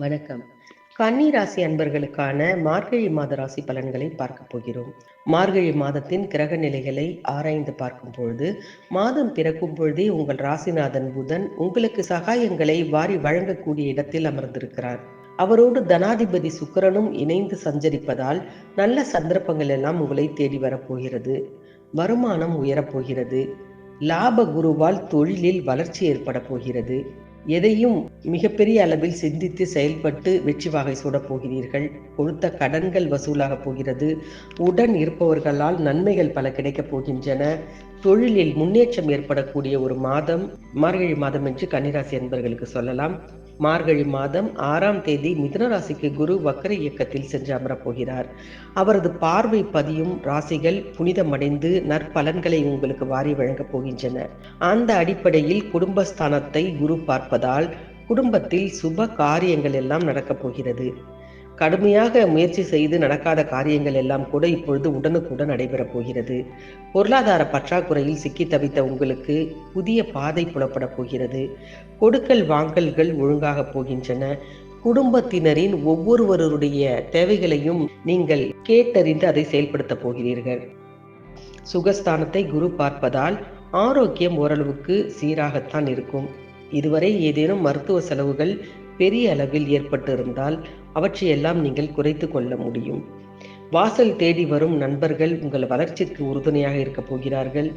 வணக்கம். கன்னி ராசி அன்பர்களுக்கான மார்கழி மாத ராசி பலன்களை பார்க்க போகிறோம். மார்கழி மாதத்தின் கிரக நிலைகளை ஆராய்ந்து பார்க்கும் பொழுது மாதம் பிறக்கும் பொழுதே உங்கள் ராசிநாதன் புதன் உங்களுக்கு சகாயங்களை வாரி வழங்கக்கூடிய இடத்தில் அமர்ந்திருக்கிறார். அவரோடு தனாதிபதி சுக்கிரனும் இணைந்து சஞ்சரிப்பதால் நல்ல சந்தர்ப்பங்கள் எல்லாம் உங்களை தேடி வரப்போகிறது வருமானம் உயரப்போகிறது லாப குருவால் தொழிலில் வளர்ச்சி ஏற்பட போகிறது. எதையும் மிகப்பெரிய அளவில் சிந்தித்து செயல்பட்டு வெற்றி வாகை சூடப் போகிறீர்கள். கொடுத்த கடன்கள் வசூலாக போகிறது. உடன் இருப்பவர்களால் நன்மைகள் பல கிடைக்கப் போகின்றன. தொழிலில் முன்னேற்றம் ஏற்படக்கூடிய ஒரு மாதம் மார்கழி மாதம் என்று கன்னிராசி என்பர்களுக்கு சொல்லலாம். மார்கழி மாதம் ஆறாம் தேதி மிதுன ராசிக்கு குரு வக்கர இயக்கத்தில் சென்று அமரப் போகிறார். அவரது பார்வை பதியும் ராசிகள் புனிதமடைந்து நற்பலன்களை உங்களுக்கு வாரி வழங்கப் போகின்றன. அந்த அடிப்படையில் குடும்பஸ்தானத்தை குரு பார்ப்பதால் குடும்பத்தில் சுப காரியங்கள் எல்லாம் நடக்கப் போகிறது. கடுமையாக முயற்சி செய்து நடக்காத காரியங்கள் எல்லாம் கூட இப்பொழுது உடனுக்குடன் நடைபெறப் போகிறது. பொருளாதார பற்றாக்குறையில் சிக்கி தவித்த உங்களுக்கு புதிய பாதை புலப்பட போகிறது. கொடுக்கல் வாங்கல்கள் ஒழுங்காக போகின்றன. குடும்பத்தினரின் ஒவ்வொருவருடைய தேவைகளையும் நீங்கள் கேட்டறிந்து அதை செயல்படுத்த போகிறீர்கள். சுகஸ்தானத்தை குரு பார்ப்பதால் ஆரோக்கியம் ஓரளவுக்கு சீராகத்தான் இருக்கும். இதுவரை ஏதேனும் மருத்துவ செலவுகள் பெரிய அளவில் ஏற்பட்டிருந்தால் அவற்றையெல்லாம் நீங்கள் குறைத்து கொள்ள முடியும். வாசல் தேடி வரும் நண்பர்கள் உங்கள் வளர்ச்சிக்கு உறுதுணையாக இருக்கப் போகிறார்கள்.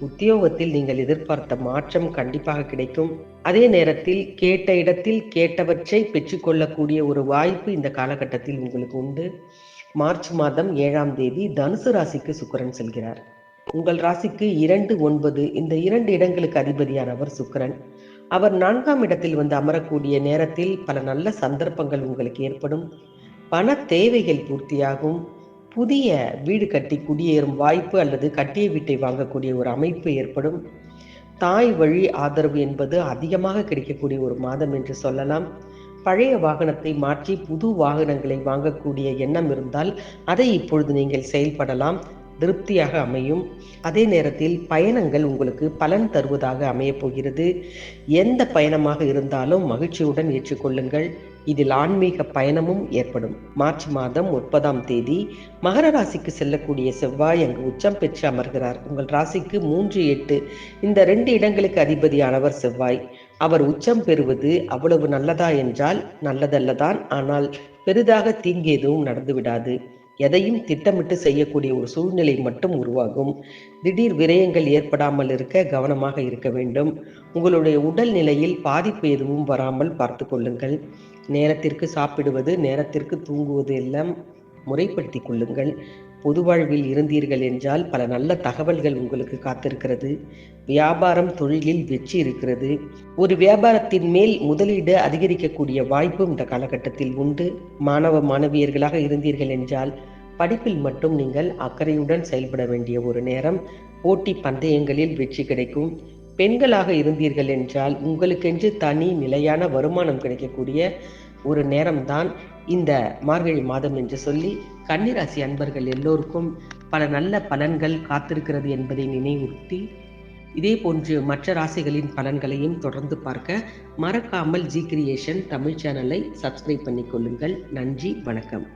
உத்தியோகத்தில் நீங்கள் எதிர்பார்த்த மாற்றம் கண்டிப்பாக கிடைக்கும். அதே நேரத்தில் கேட்ட இடத்தில் கேட்டவற்றை பெற்றுக்கொள்ளக்கூடிய ஒரு வாய்ப்பு இந்த காலகட்டத்தில் உங்களுக்கு உண்டு. மார்ச் மாதம் ஏழாம் தேதி தனுசு ராசிக்கு சுக்கரன் செல்கிறார். உங்கள் ராசிக்கு இரண்டு ஒன்பது. இந்த இரண்டு இடங்களுக்கு அதிபதியானவர் சுக்கரன். அவர் நான்காம் இடத்தில் வந்து அமரக்கூடிய நேரத்தில் பல நல்ல சந்தர்ப்பங்கள் உங்களுக்கு ஏற்படும். பண தேவைகள் பூர்த்தியாகும். புதிய வீடு கட்டி குடியேறும் வாய்ப்பு அல்லது கட்டிய வீட்டை வாங்கக்கூடிய ஒரு அமைப்பு ஏற்படும். தாய் வழி ஆதரவு என்பது அதிகமாக கிடைக்கக்கூடிய ஒரு மாதம் என்று சொல்லலாம். பழைய வாகனத்தை மாற்றி புது வாகனங்களை வாங்கக்கூடிய எண்ணம் இருந்தால் அதை இப்பொழுது நீங்கள் செயல்படலாம். திருப்தியாக அமையும். அதே நேரத்தில் பயணங்கள் உங்களுக்கு பலன் தருவதாக அமையப் போகிறது. எந்த பயணமாக இருந்தாலும் மகிழ்ச்சியுடன் ஏற்றுக்கொள்ளுங்கள். இதில் ஆன்மீக பயணமும் ஏற்படும். மார்ச் மாதம் முப்பதாம் தேதி மகர ராசிக்கு செல்லக்கூடிய செவ்வாய் அங்கு உச்சம் பெற்று அமர்கிறார். உங்கள் ராசிக்கு மூன்று எட்டு இந்த ரெண்டு இடங்களுக்கு அதிபதியானவர் செவ்வாய். அவர் உச்சம் பெறுவது அவ்வளவு நல்லதா என்றால் நல்லதல்லதான். ஆனால் பெரிதாக தீங்கு எதுவும் நடந்துவிடாது. எதையும் திட்டமிட்டு செய்யக்கூடிய ஒரு சூழ்நிலை மட்டும் உருவாகும். திடீர் விரயங்கள் ஏற்படாமல் இருக்க கவனமாக இருக்க வேண்டும். உங்களுடைய உடல் நிலையில் பாதிப்பு எதுவும் வராமல் பார்த்து கொள்ளுங்கள். நேரத்திற்கு சாப்பிடுவது நேரத்திற்கு தூங்குவது எல்லாம் முறைப்படுத்தி கொள்ளுங்கள். பொது வாழ்வில் இருந்தீர்கள் என்றால் பல நல்ல தகவல்கள் உங்களுக்கு காத்திருக்கிறது. வியாபாரம் தொழிலில் வெற்றி இருக்கிறது. ஒரு வியாபாரத்தின் மேல் முதலீடு அதிகரிக்கக்கூடிய வாய்ப்பும் இந்த காலகட்டத்தில் உண்டு. மாணவ மாணவியர்களாக இருந்தீர்கள் என்றால் படிப்பில் மட்டும் நீங்கள் அக்கறையுடன் செயல்பட வேண்டிய ஒரு நேரம். போட்டி பந்தயங்களில் வெற்றி கிடைக்கும். பெண்களாக இருந்தீர்கள் என்றால் உங்களுக்கென்று தனி நிலையான வருமானம் கிடைக்கக்கூடிய ஒரு நேரம்தான். இந்த மார்கழி மாதம் என்று சொல்லி கன்னிராசி அன்பர்கள் எல்லோருக்கும் பல நல்ல பலன்கள் காத்திருக்கிறது என்பதை நினைவுறுத்தி இதே போன்று மற்ற ராசிகளின் பலன்களையும் தொடர்ந்து பார்க்க மறக்காமல் ஜி கிரியேஷன் தமிழ் சேனலை சப்ஸ்கிரைப் பண்ணிக்கொள்ளுங்கள். நன்றி வணக்கம்.